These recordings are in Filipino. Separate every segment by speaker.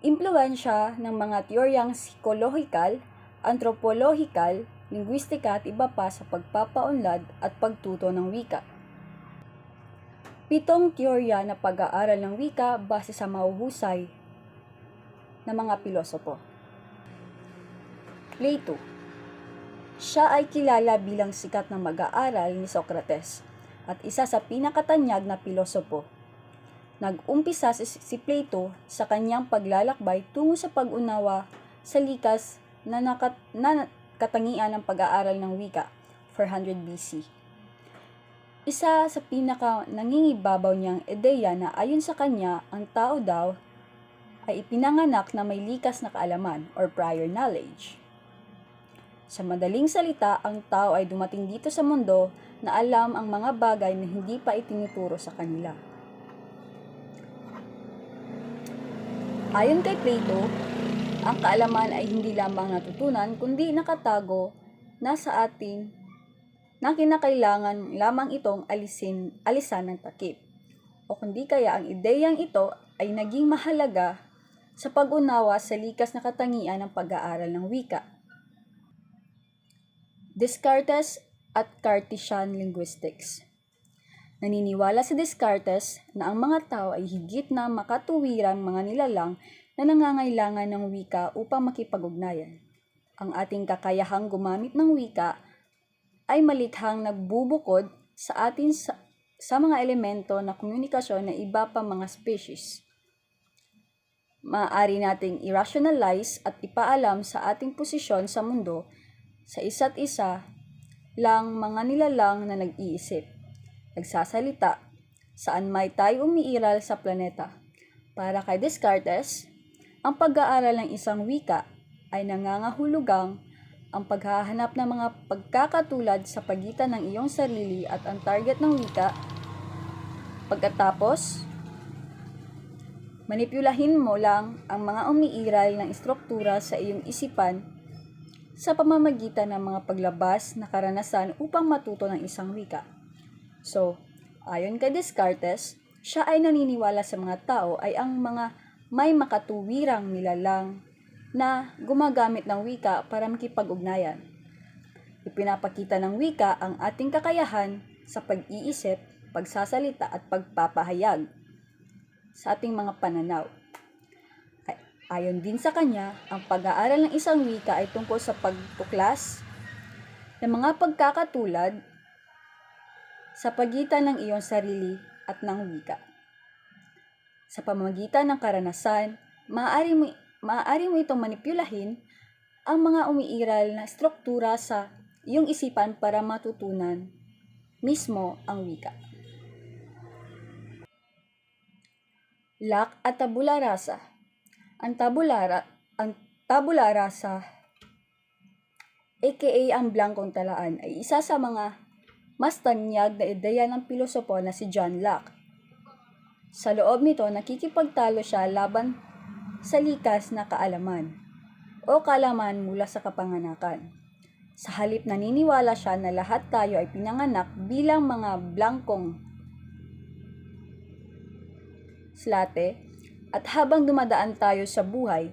Speaker 1: impluensya ng mga teoryang psikolohikal, antropolohikal, linguistika at iba pa sa pagpapaunlad at pagtuto ng wika. Pitong teorya na pag-aaral ng wika base sa mahuhusay na mga pilosopo. Plato Siya ay kilala bilang sikat na mag-aaral ni Socrates at isa sa pinakatanyag na pilosopo. Nag-umpisa si, Plato sa kanyang paglalakbay tungo sa pag-unawa sa likas na, nakat, na katangian ng pag-aaral ng wika, 400 BC. Isa sa pinaka nangingibabaw niyang ideya na ayon sa kanya, ang tao daw ay ipinanganak na may likas na kaalaman or prior knowledge. Sa madaling salita, ang tao ay dumating dito sa mundo na alam ang mga bagay na hindi pa itinuturo sa kanila. Ayon kay Plato, ang kaalaman ay hindi lamang natutunan kundi nakatago na sa atin na kinakailangan lamang itong alisin, alisan ng takip. O kundi kaya ang ideyang ito ay naging mahalaga sa pag-unawa sa likas na katangian ng pag-aaral ng wika. Descartes at Cartesian Linguistics Naniniwala si Descartes na ang mga tao ay higit na makatuwirang mga nilalang na nangangailangan ng wika upang makipag-ugnayan. Ang ating kakayahang gumamit ng wika ay malithang nagbubukod sa atin sa, sa mga elemento na komunikasyon na iba pa mga species. Maaari nating irrationalize at ipaalam sa ating posisyon sa mundo sa isa't isa lang mga nilalang na nag-iisip, nagsasalita, saan may tayo umiiral sa planeta. Para kay Descartes, ang pag-aaral ng isang wika ay nangangahulugang ang paghahanap ng mga pagkakatulad sa pagitan ng iyong sarili at ang target ng wika. Pagkatapos, manipulahin mo lang ang mga umiiral ng struktura sa iyong isipan sa pamamagitan ng mga paglabas na karanasan upang matuto ng isang wika. So, ayon kay Descartes, siya ay naniniwala sa mga tao ay ang mga may makatuwirang nilalang na gumagamit ng wika para makipag-ugnayan. Ipinapakita ng wika ang ating kakayahan sa pag-iisip, pagsasalita at pagpapahayag sa ating mga pananaw. Ayon din sa kanya, ang pag-aaral ng isang wika ay tungkol sa pagtuklas ng mga pagkakatulad sa pagitan ng iyong sarili at ng wika. Sa pamamagitan ng karanasan, maaari mo, maaari mo itong manipulahin ang mga umiiral na struktura sa iyong isipan para matutunan mismo ang wika. Lak at tabula rasa. Ang tabula, ang tabula rasa, aka ang blankong talaan, ay isa sa mga mas tanyag na ideya ng pilosopo na si John Locke. Sa loob nito, nakikipagtalo siya laban sa likas na kaalaman o kalaman mula sa kapanganakan. Sa halip naniniwala siya na lahat tayo ay pinanganak bilang mga blankong slate at habang dumadaan tayo sa buhay,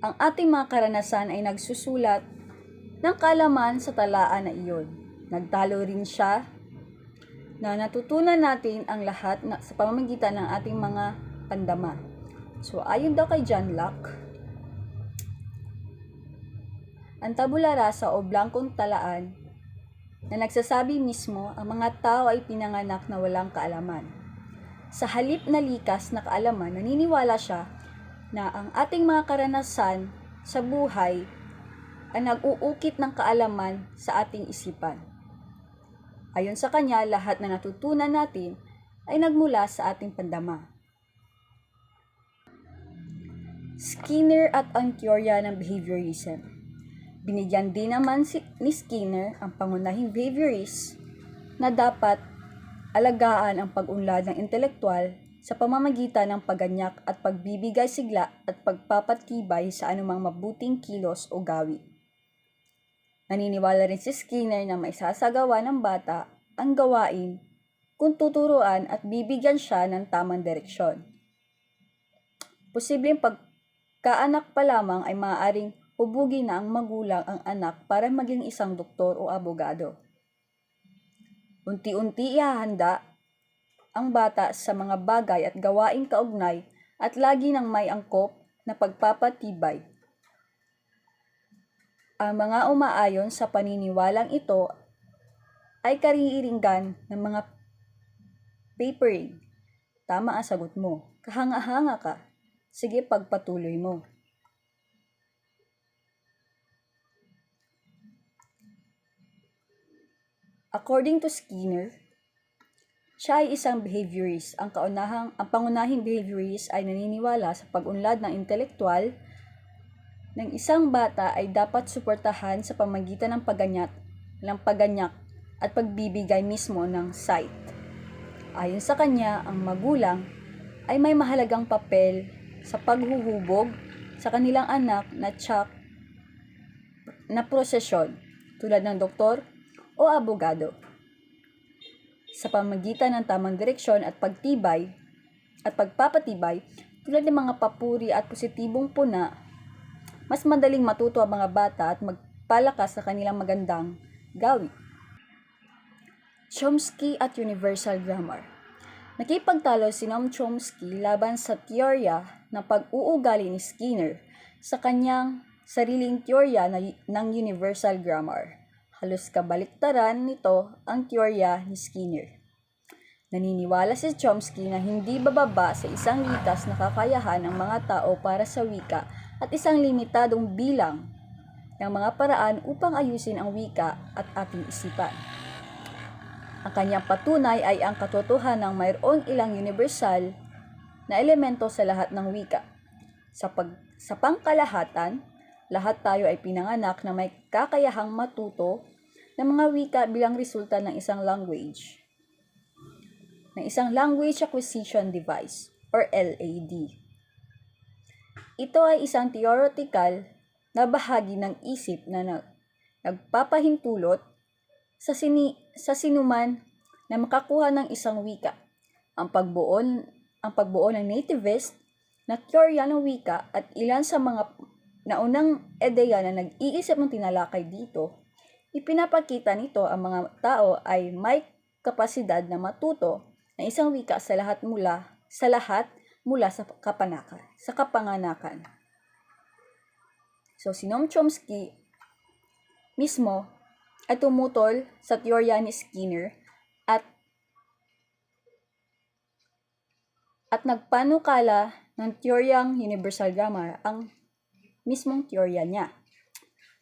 Speaker 1: ang ating mga karanasan ay nagsusulat ng kalaman sa talaan na iyon. Nagtalo rin siya na natutunan natin ang lahat na, sa pamamagitan ng ating mga pandama. So, ayon daw kay John Locke, ang tabula rasa o blankong talaan na nagsasabi mismo ang mga tao ay pinanganak na walang kaalaman. Sa halip na likas na kaalaman, naniniwala siya na ang ating mga karanasan sa buhay ay nag-uukit ng kaalaman sa ating isipan. Ayon sa kanya, lahat na natutunan natin ay nagmula sa ating pandama. Skinner at ang teorya ng behaviorism. Binigyan din naman si, ni Skinner ang pangunahing behaviorist na dapat alagaan ang pag-unlad ng intelektual sa pamamagitan ng paganyak at pagbibigay sigla at pagpapatibay sa anumang mabuting kilos o gawi. Naniniwala rin si Skinner na may sasagawa ng bata ang gawain kung tuturuan at bibigyan siya ng tamang direksyon. Posibleng pagkaanak pa lamang ay maaaring hubugin na ang magulang ang anak para maging isang doktor o abogado. Unti-unti ihahanda ang bata sa mga bagay at gawaing kaugnay at lagi nang may angkop na pagpapatibay. Ang mga umaayon sa paniniwalang ito ay kariiringgan ng mga papering. Tama ang sagot mo. Kahanga-hanga ka. Sige, pagpatuloy mo. According to Skinner, siya ay isang behaviorist. Ang kaunahang, ang pangunahing behaviorist ay naniniwala sa pag-unlad ng intelektual ng isang bata ay dapat suportahan sa pamagitan ng paganyat, ng paganyak at pagbibigay mismo ng sight. Ayon sa kanya, ang magulang ay may mahalagang papel sa paghuhubog sa kanilang anak na tsak na prosesyon tulad ng doktor o abogado. Sa pamagitan ng tamang direksyon at pagtibay at pagpapatibay tulad ng mga papuri at positibong puna, mas madaling matuto ang mga bata at magpalakas sa kanilang magandang gawi. Chomsky at Universal Grammar Nakipagtalo si Noam Chomsky laban sa teorya ng pag-uugali ni Skinner sa kanyang sariling teorya na, ng Universal Grammar. Halos kabaliktaran nito ang teorya ni Skinner. Naniniwala si Chomsky na hindi bababa sa isang likas na kakayahan ng mga tao para sa wika at isang limitadong bilang ng mga paraan upang ayusin ang wika at ating isipan. Ang kanyang patunay ay ang katotohanan ng mayroong ilang universal na elemento sa lahat ng wika. Sa, pag, sa pangkalahatan, lahat tayo ay pinanganak na may kakayahang matuto ng mga wika bilang resulta ng isang language ng isang Language Acquisition Device or LAD. Ito ay isang theoretical na bahagi ng isip na nag, nagpapahintulot sa, sini, sa sinuman na makakuha ng isang wika. Ang pagbuo, ang pagbuo ng nativist na teorya ng wika at ilan sa mga naunang ideya na nag-iisip ng tinalakay dito, ipinapakita nito ang mga tao ay may kapasidad na matuto ng isang wika sa lahat mula sa lahat mula sa kapanakan, sa kapanganakan. So si Noam Chomsky mismo ay tumutol sa teorya ni Skinner at at nagpanukala ng teoryang universal grammar ang mismong teorya niya.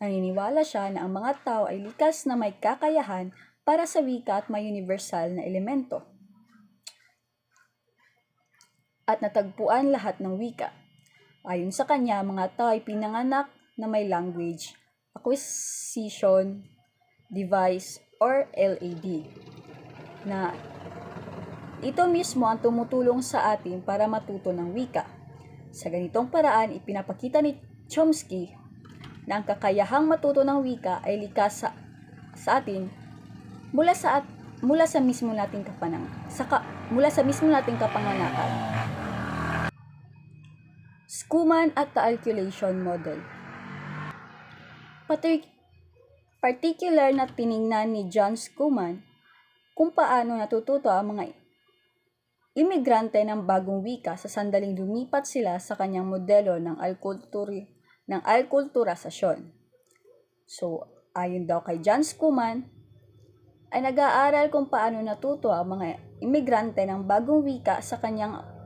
Speaker 1: Naniniwala siya na ang mga tao ay likas na may kakayahan para sa wika at may universal na elemento. At natagpuan lahat ng wika. Ayon sa kanya, mga tao ay pinanganak na may language, acquisition, device, or LAD na ito mismo ang tumutulong sa atin para matuto ng wika. Sa ganitong paraan, ipinapakita ni Chomsky na ang kakayahang matuto ng wika ay likas sa, sa atin mula sa at, mula sa mismo nating kapanang sa ka, mula sa mismo nating kapanganakan. Schumann at the Calculation Model Patrick particular na tiningnan ni John Schumann kung paano natututo ang mga imigrante ng bagong wika sa sandaling lumipat sila sa kanyang modelo ng alkulturi ng alkulturasasyon. So, ayon daw kay John Schumann, ay nag-aaral kung paano natuto ang mga imigrante ng bagong wika sa kanyang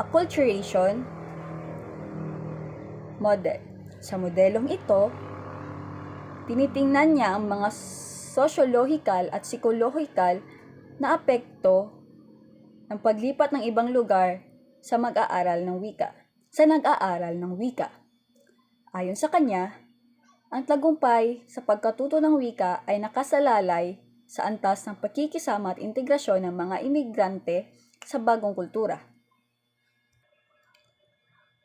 Speaker 1: acculturation model. Sa modelong ito, tinitingnan niya ang mga sociological at psychological na apekto ng paglipat ng ibang lugar sa mag-aaral ng wika, sa nag-aaral ng wika. Ayon sa kanya, ang tagumpay sa pagkatuto ng wika ay nakasalalay sa antas ng pakikisama at integrasyon ng mga imigrante sa bagong kultura.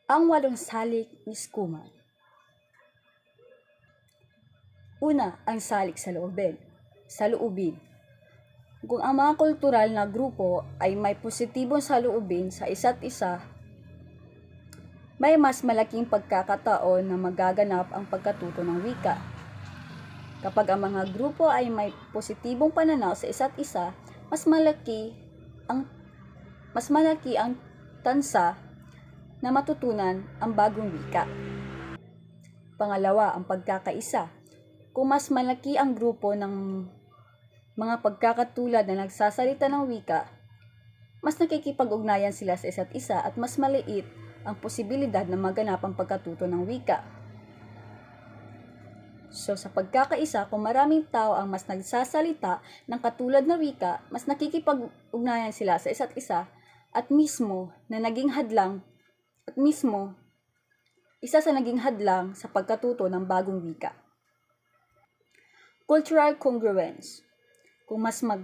Speaker 1: Ang walong salik ni Schumann Una, ang salik sa loobin. Sa loobin. Kung ang mga kultural na grupo ay may positibong saluubin sa isa't isa, may mas malaking pagkakataon na magaganap ang pagkatuto ng wika. Kapag ang mga grupo ay may positibong pananaw sa isa't isa, mas malaki ang mas malaki ang tansa na matutunan ang bagong wika. Pangalawa, ang pagkakaisa. Kung mas malaki ang grupo ng mga pagkakatulad na nagsasalita ng wika, mas nakikipag-ugnayan sila sa isa't isa at mas maliit ang posibilidad na maganap ang pagkatuto ng wika. So sa pagkakaisa, kung maraming tao ang mas nagsasalita ng katulad na wika, mas nakikipag-ugnayan sila sa isa't isa at mismo na naging hadlang at mismo isa sa naging hadlang sa pagkatuto ng bagong wika. Cultural congruence. Kung mas mag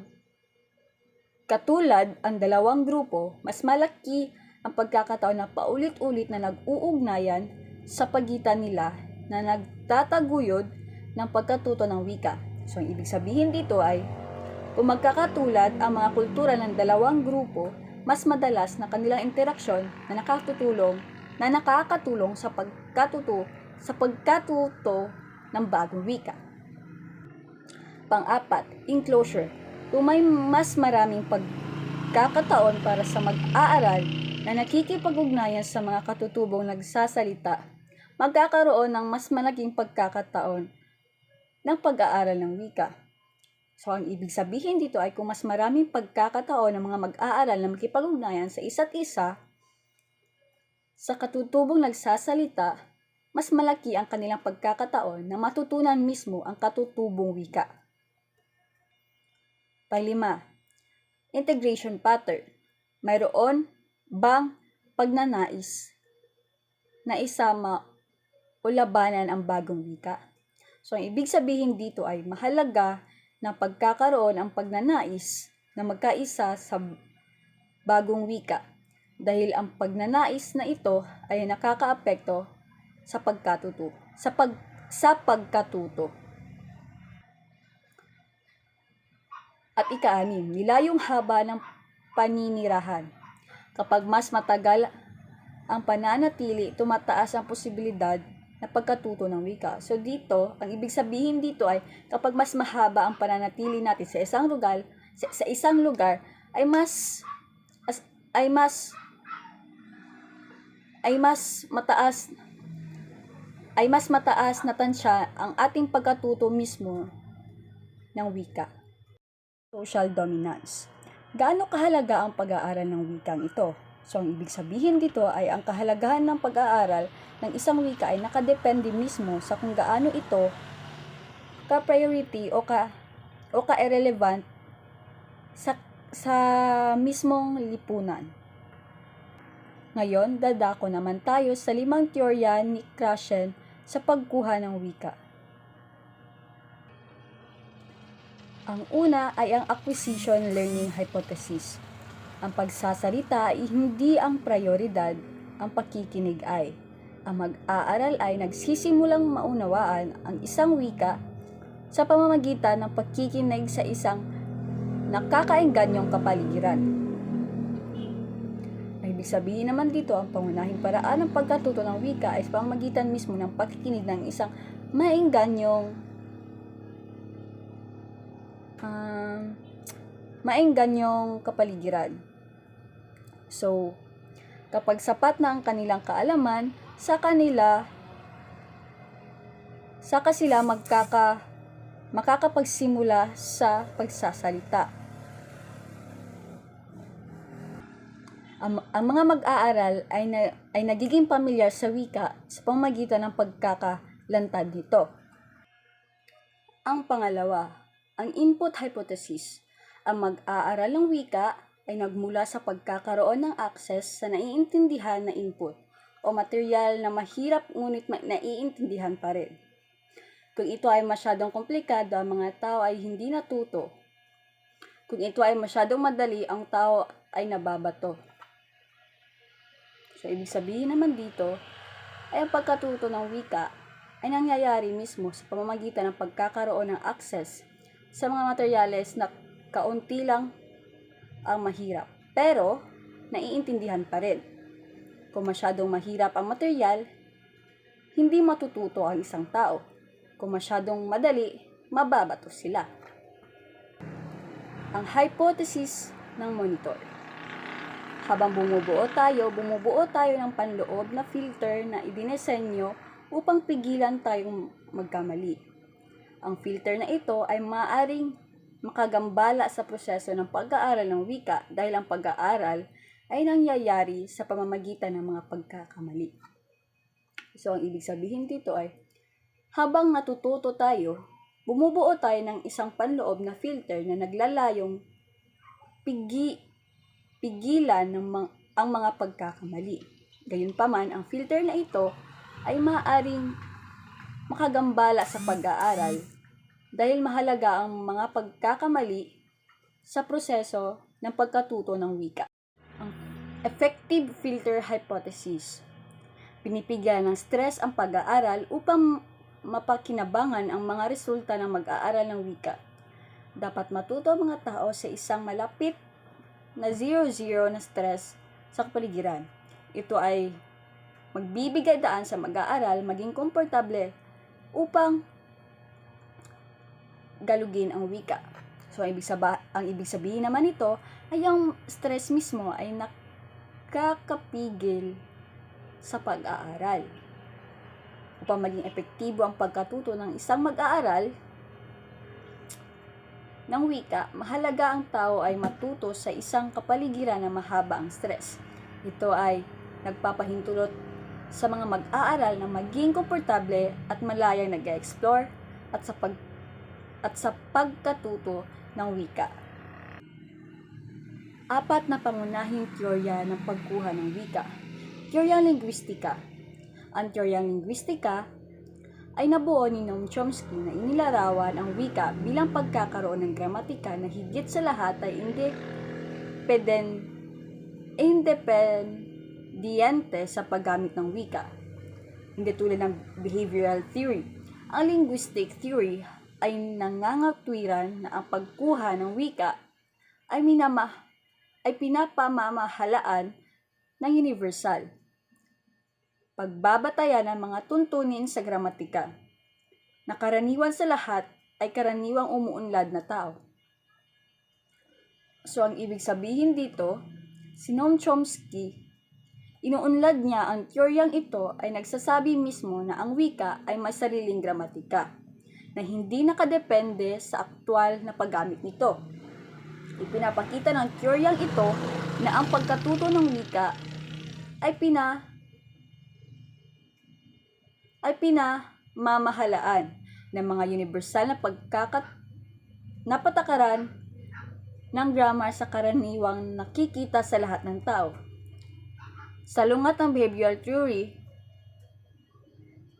Speaker 1: katulad ang dalawang grupo, mas malaki ang pagkakataon na paulit-ulit na nag-uugnayan sa pagitan nila na nagtataguyod ng pagkatuto ng wika. So, ang ibig sabihin dito ay, kung magkakatulad ang mga kultura ng dalawang grupo, mas madalas na kanilang interaksyon na nakatutulong na nakakatulong sa pagkatuto sa pagkatuto ng bagong wika. Pang-apat, enclosure. Kung may mas maraming pagkakataon para sa mag-aaral na nakikipag-ugnayan sa mga katutubong nagsasalita, magkakaroon ng mas malaking pagkakataon ng pag-aaral ng wika. So, ang ibig sabihin dito ay kung mas maraming pagkakataon ng mga mag-aaral na makipag-ugnayan sa isa't isa, sa katutubong nagsasalita, mas malaki ang kanilang pagkakataon na matutunan mismo ang katutubong wika. Panglima, integration pattern. Mayroon bang pagnanais na isama o labanan ang bagong wika? So, ang ibig sabihin dito ay mahalaga na pagkakaroon ang pagnanais na magkaisa sa bagong wika dahil ang pagnanais na ito ay nakakaapekto sa pagkatuto, sa pag sa pagkatuto. At ikaanim, nilayong haba ng paninirahan. Kapag mas matagal ang pananatili, tumataas ang posibilidad na pagkatuto ng wika. So dito, ang ibig sabihin dito ay kapag mas mahaba ang pananatili natin sa isang lugar, sa, sa isang lugar ay mas as, ay mas ay mas mataas ay mas mataas na tansya ang ating pagkatuto mismo ng wika. Social dominance. Gaano kahalaga ang pag-aaral ng wikang ito? So, ang ibig sabihin dito ay ang kahalagahan ng pag-aaral ng isang wika ay nakadepende mismo sa kung gaano ito ka-priority o ka o ka-irrelevant sa sa mismong lipunan. Ngayon, dadako naman tayo sa limang teorya ni Krashen sa pagkuha ng wika. Ang una ay ang acquisition learning hypothesis. Ang pagsasalita ay hindi ang prioridad, ang pakikinig ay. Ang mag-aaral ay nagsisimulang maunawaan ang isang wika sa pamamagitan ng pakikinig sa isang nakakaenganyong kapaligiran. Ang ibig sabihin naman dito, ang pangunahing paraan ng pagkatuto ng wika ay sa pamamagitan mismo ng pakikinig ng isang maenganyong um, maengganyong kapaligiran. So, kapag sapat na ang kanilang kaalaman, sa kanila, saka sila magkaka, makakapagsimula sa pagsasalita. Ang, ang mga mag-aaral ay, na, ay nagiging pamilyar sa wika sa pamagitan ng pagkakalantad nito. Ang pangalawa, ang input hypothesis. Ang mag-aaral ng wika ay nagmula sa pagkakaroon ng access sa naiintindihan na input o material na mahirap ngunit ma- naiintindihan pa rin. Kung ito ay masyadong komplikado, ang mga tao ay hindi natuto. Kung ito ay masyadong madali, ang tao ay nababato. So, ibig sabihin naman dito, ay ang pagkatuto ng wika ay nangyayari mismo sa pamamagitan ng pagkakaroon ng access sa mga materyales na kaunti lang ang mahirap, pero naiintindihan pa rin. Kung masyadong mahirap ang material, hindi matututo ang isang tao. Kung masyadong madali, mababato sila. Ang hypothesis ng monitor. Habang bumubuo tayo, bumubuo tayo ng panloob na filter na idinesenyo upang pigilan tayong magkamali. Ang filter na ito ay maaring makagambala sa proseso ng pag-aaral ng wika dahil ang pag-aaral ay nangyayari sa pamamagitan ng mga pagkakamali. So, ang ibig sabihin dito ay, habang natututo tayo, bumubuo tayo ng isang panloob na filter na naglalayong pigi, pigilan ng mga, ang mga pagkakamali. Gayunpaman, ang filter na ito ay maaaring makagambala sa pag-aaral dahil mahalaga ang mga pagkakamali sa proseso ng pagkatuto ng wika. Ang effective filter hypothesis. Pinipigyan ng stress ang pag-aaral upang mapakinabangan ang mga resulta ng mag-aaral ng wika. Dapat matuto ang mga tao sa isang malapit na zero-zero na stress sa kapaligiran. Ito ay magbibigay daan sa mag-aaral maging komportable upang galugin ang wika. So, ang ibig, saba, ang ibig sabihin naman nito ay ang stress mismo ay nakakapigil sa pag-aaral. Upang maging epektibo ang pagkatuto ng isang mag-aaral ng wika, mahalaga ang tao ay matuto sa isang kapaligiran na mahaba ang stress. Ito ay nagpapahintulot sa mga mag-aaral na maging komportable at malayang nag-explore at sa pag at sa pagkatuto ng wika. Apat na pangunahing teorya ng pagkuha ng wika. Teoryang linguistika. Ang teoryang linguistika ay nabuo ni Noam Chomsky na inilarawan ang wika bilang pagkakaroon ng gramatika na higit sa lahat ay independen, independiente sa paggamit ng wika. Hindi tulad ng behavioral theory. Ang linguistic theory ay nangangatwiran na ang pagkuha ng wika ay minama ay pinapamamahalaan ng universal. Pagbabatayan ng mga tuntunin sa gramatika. Na karaniwan sa lahat ay karaniwang umuunlad na tao. So ang ibig sabihin dito, si Noam Chomsky, inuunlad niya ang teoryang ito ay nagsasabi mismo na ang wika ay may sariling gramatika na hindi nakadepende sa aktwal na paggamit nito. Ipinapakita ng teoryang ito na ang pagkatuto ng wika ay pina ay pinamamahalaan ng mga universal na pagkakat napatakaran ng grammar sa karaniwang nakikita sa lahat ng tao. Sa lungat ng behavioral theory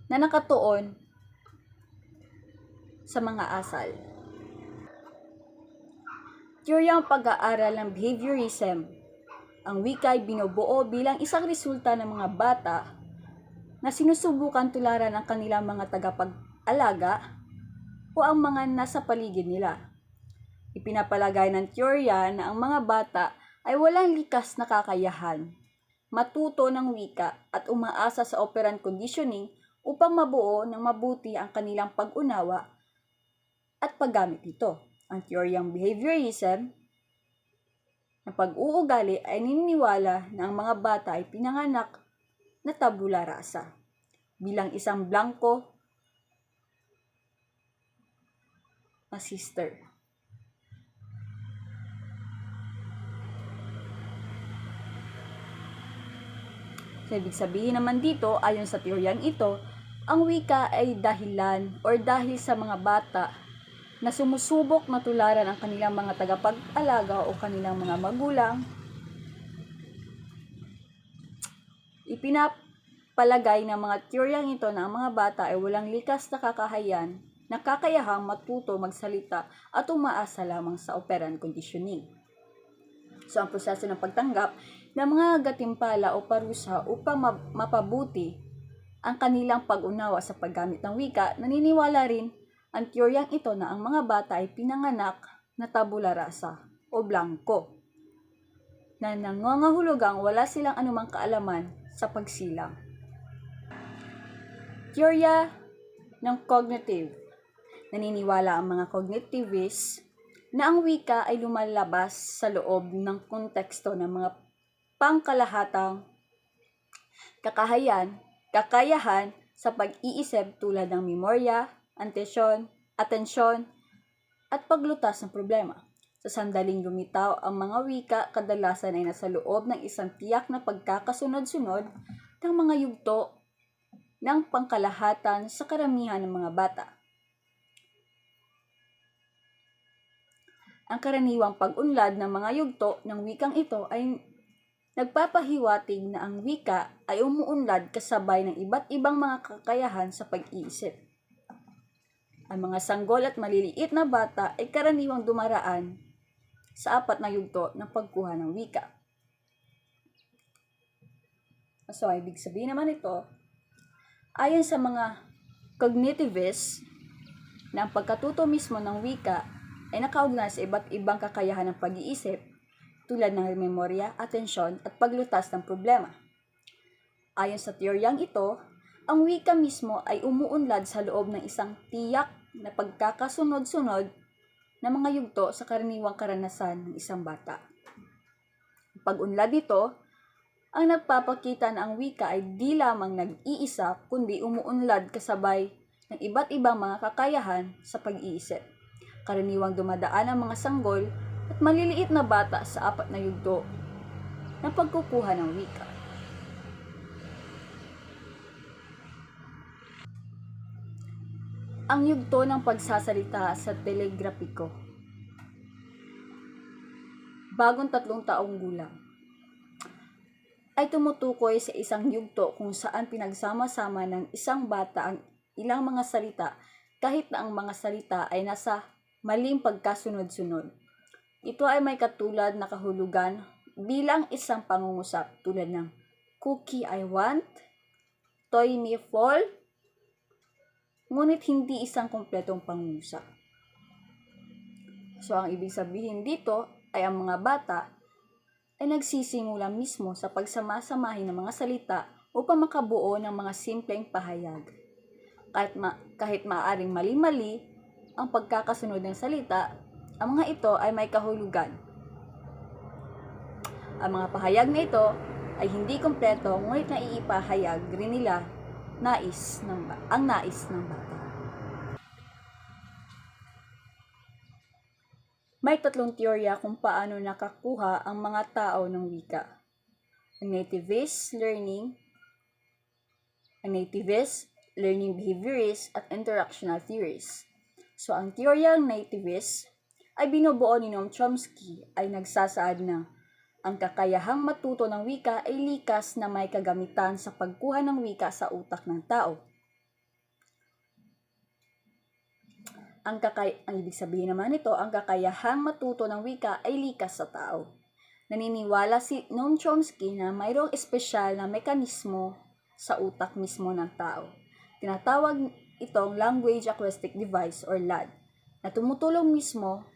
Speaker 1: na nakatuon sa mga asal. Teoryang pag-aaral ng behaviorism. Ang wika ay binubuo bilang isang resulta ng mga bata na sinusubukan tularan ang kanilang mga tagapag-alaga o ang mga nasa paligid nila. Ipinapalagay ng teorya na ang mga bata ay walang likas na kakayahan, matuto ng wika at umaasa sa operant conditioning upang mabuo ng mabuti ang kanilang pag-unawa at paggamit nito. Ang teoryang behaviorism na pag-uugali ay niniwala na ang mga bata ay pinanganak na tabula rasa bilang isang blanco na sister. So, ibig sabihin naman dito, ayon sa teoryang ito, ang wika ay dahilan or dahil sa mga bata na sumusubok na tularan ang kanilang mga tagapag-alaga o kanilang mga magulang. Ipinapalagay ng mga teoryang ito na ang mga bata ay walang likas na kakahayan, nakakayahang matuto magsalita at umaasa lamang sa operant conditioning. So, ang proseso ng pagtanggap ng mga gatimpala o parusa upang mapabuti ang kanilang pag-unawa sa paggamit ng wika, naniniwala rin ang teoryang ito na ang mga bata ay pinanganak na tabula rasa o blanco na nangangahulugang wala silang anumang kaalaman sa pagsilang. Teorya ng cognitive. Naniniwala ang mga cognitivists na ang wika ay lumalabas sa loob ng konteksto ng mga pangkalahatang kakahayan, kakayahan sa pag-iisip tulad ng memorya, atensyon, atensyon, at paglutas ng problema. Sa sandaling lumitaw, ang mga wika kadalasan ay nasa loob ng isang tiyak na pagkakasunod-sunod ng mga yugto ng pangkalahatan sa karamihan ng mga bata. Ang karaniwang pag-unlad ng mga yugto ng wikang ito ay nagpapahiwatig na ang wika ay umuunlad kasabay ng iba't ibang mga kakayahan sa pag-iisip. Ang mga sanggol at maliliit na bata ay karaniwang dumaraan sa apat na yugto ng pagkuha ng wika. So, ibig sabihin naman ito, ayon sa mga cognitivists, na ang pagkatuto mismo ng wika ay nakaugnay sa iba't ibang kakayahan ng pag-iisip tulad ng memorya, atensyon at paglutas ng problema. Ayon sa teoryang ito, ang wika mismo ay umuunlad sa loob ng isang tiyak na pagkakasunod-sunod na mga yugto sa karaniwang karanasan ng isang bata. Pag-unlad nito ang nagpapakita na ang wika ay di lamang nag-iisa kundi umuunlad kasabay ng iba't ibang mga kakayahan sa pag-iisip. Karaniwang dumadaan ang mga sanggol at maliliit na bata sa apat na yugto ng pagkukuha ng wika. Ang yugto ng pagsasalita sa telegrapiko. Bagong tatlong taong gulang ay tumutukoy sa isang yugto kung saan pinagsama-sama ng isang bata ang ilang mga salita kahit na ang mga salita ay nasa maling pagkasunod-sunod. Ito ay may katulad na kahulugan bilang isang pangungusap tulad ng cookie I want, toy me fall, ngunit hindi isang kompletong pangungusap. So, ang ibig sabihin dito ay ang mga bata ay nagsisimula mismo sa pagsamasamahin ng mga salita upang makabuo ng mga simpleng pahayag. Kahit, ma- kahit maaring mali-mali ang pagkakasunod ng salita, ang mga ito ay may kahulugan. Ang mga pahayag na ito ay hindi kompleto ngunit naiipahayag rin nila nais ng ang nais ng bata. May tatlong teorya kung paano nakakuha ang mga tao ng wika. Ang nativist learning, ang nativist, learning behaviorist, at interactional theories. So, ang teoryang nativist ay binubuo ni Noam Chomsky ay nagsasaad na ang kakayahang matuto ng wika ay likas na may kagamitan sa pagkuha ng wika sa utak ng tao. Ang, kakay ang ibig sabihin naman nito, ang kakayahang matuto ng wika ay likas sa tao. Naniniwala si Noam Chomsky na mayroong espesyal na mekanismo sa utak mismo ng tao. Tinatawag itong Language Acoustic Device or LAD na tumutulong mismo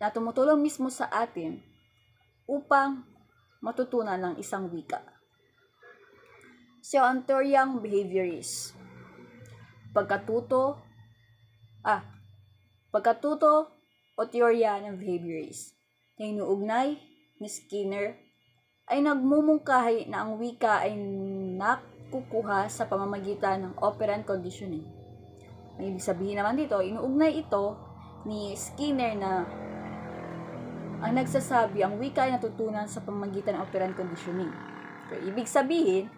Speaker 1: na tumutulong mismo sa atin upang matutunan ng isang wika. So, ang teoryang behaviorist. Pagkatuto, ah, pagkatuto o teorya ng behaviorist na inuugnay ni Skinner ay nagmumungkahi na ang wika ay nakukuha sa pamamagitan ng operant conditioning. Ang ibig sabihin naman dito, inuugnay ito ni Skinner na ang nagsasabi ang wika ay natutunan sa pamamagitan ng operant conditioning. So, ibig sabihin,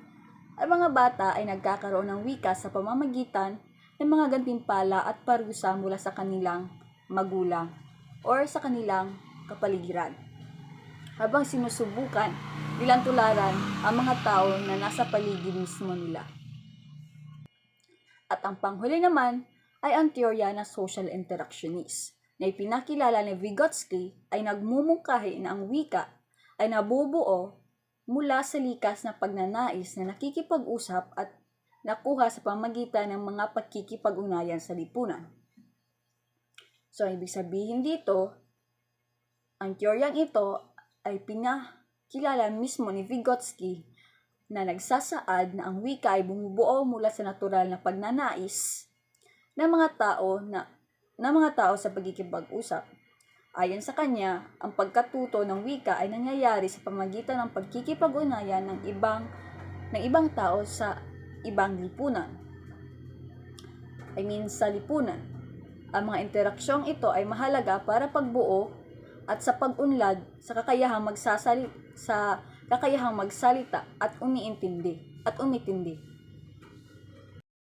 Speaker 1: ang mga bata ay nagkakaroon ng wika sa pamamagitan ng mga gantimpala at parusa mula sa kanilang magulang or sa kanilang kapaligiran. Habang sinusubukan bilang tularan ang mga tao na nasa paligid mismo nila. At ang panghuli naman ay ang teorya ng social interactionist na ipinakilala ni Vygotsky ay nagmumungkahi na ang wika ay nabubuo mula sa likas na pagnanais na nakikipag-usap at nakuha sa pamagitan ng mga pagkikipag-ugnayan sa lipunan. So, ibig sabihin dito, ang teoryang ito ay pinakilala mismo ni Vygotsky na nagsasaad na ang wika ay bumubuo mula sa natural na pagnanais ng mga tao na ng mga tao sa pagkikipag-usap. Ayon sa kanya, ang pagkatuto ng wika ay nangyayari sa pamagitan ng pagkikipag-unayan ng ibang ng ibang tao sa ibang lipunan. I mean sa lipunan. Ang mga interaksyong ito ay mahalaga para pagbuo at sa pag-unlad sa kakayahang magsasali sa kakayahang magsalita at umiintindi at umitindi.